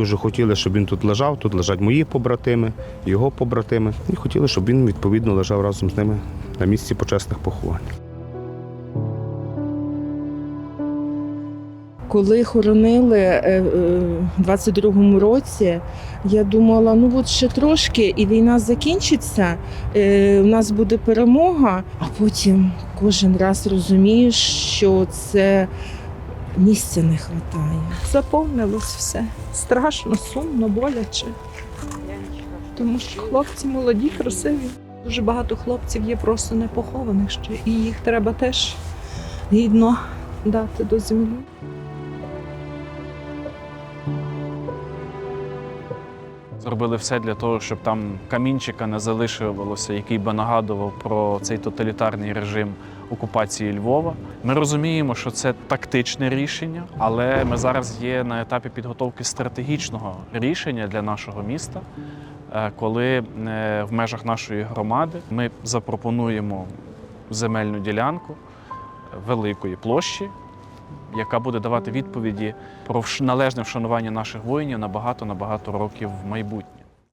Дуже хотіли, щоб він тут лежав. Тут лежать мої побратими, його побратими. І хотіли, щоб він відповідно лежав разом з ними на місці почесних поховань. Коли хоронили е, е, в 22-му році, я думала, ну от ще трошки, і війна закінчиться, е, у нас буде перемога, а потім кожен раз розумієш, що це місця не вистачає. Заповнилось все. Страшно, сумно, боляче. Тому що хлопці молоді, красиві. Дуже багато хлопців є просто не похованих ще, і їх треба теж гідно дати до землі. Зробили все для того, щоб там камінчика не залишилося, який би нагадував про цей тоталітарний режим окупації Львова. Ми розуміємо, що це тактичне рішення, але ми зараз є на етапі підготовки стратегічного рішення для нашого міста, е, коли е, в межах нашої громади ми запропонуємо земельну ділянку великої площі, яка буде давати відповіді про належне вшанування наших воїнів на багато на багато років в майбутнє.